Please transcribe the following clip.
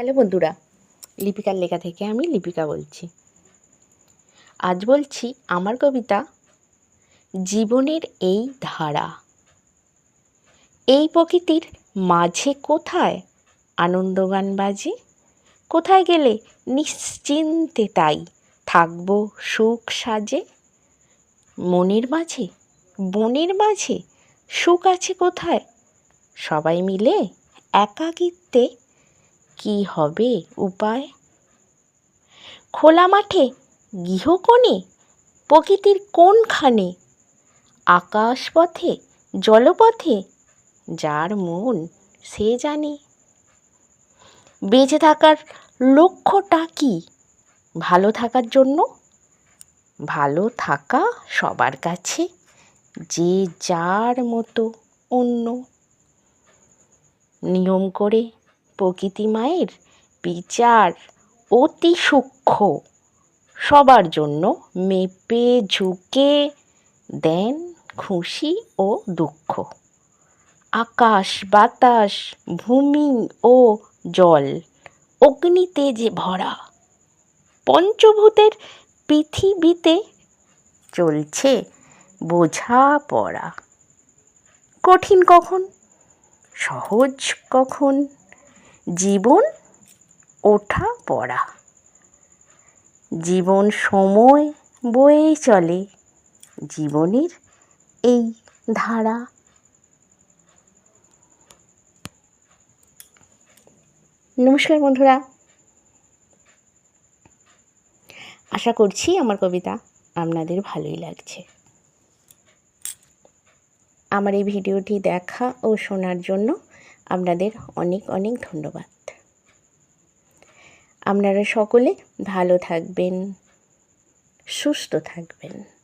Hello বন্ধুরা, লিপিকার লেখা থেকে আমি লিপিকা বলছি। আজ বলছি আমার কবিতা, জীবনের এই ধারা। এই প্রকৃতির মাঝে কোথায় আনন্দগান বাজে? কোথায় গেলে নিশ্চিন্তে তাই থাকব সুখ সাজে? মনের মাঝে, বনের মাঝে সুখ আছে কোথায়? সবাই মিলে একাকিত্বে কি হবে উপায়? খোলা মাঠে গৃহকোণে প্রকৃতির কোনখানে আকাশপথে জলপথে যার মন সে জানে। বেঁচে থাকার লক্ষ্যটা কি? ভালো থাকার জন্য? ভালো থাকা সবার কাছে যে যার মতো অন্য। নিয়ম করে প্রকৃতি মায়ের বিচার অতি সূক্ষ্ম। সবার জন্য মেপে, ঝুঁকে, দেন খুশি ও দুঃখ। আকাশ, বাতাস, ভূমি ও জল, অগ্নিতে যে ভরা, পঞ্চভূতের পৃথিবীতে চলছে বোঝা পড়া কঠিন কখন? সহজ কখন? জীবন ওঠা পড়া। জীবন সময় বয়ে চলে, জীবনের এই ধারা। নমস্কার বন্ধুরা। আশা করছি আমার কবিতা আপনাদের ভালোই লাগছে। আমার এই ভিডিওটি দেখা ও শোনার জন্য আপনাদের অনেক অনেক ধন্যবাদ। আপনারা সকলে ভালো থাকবেন সুস্থ থাকবেন।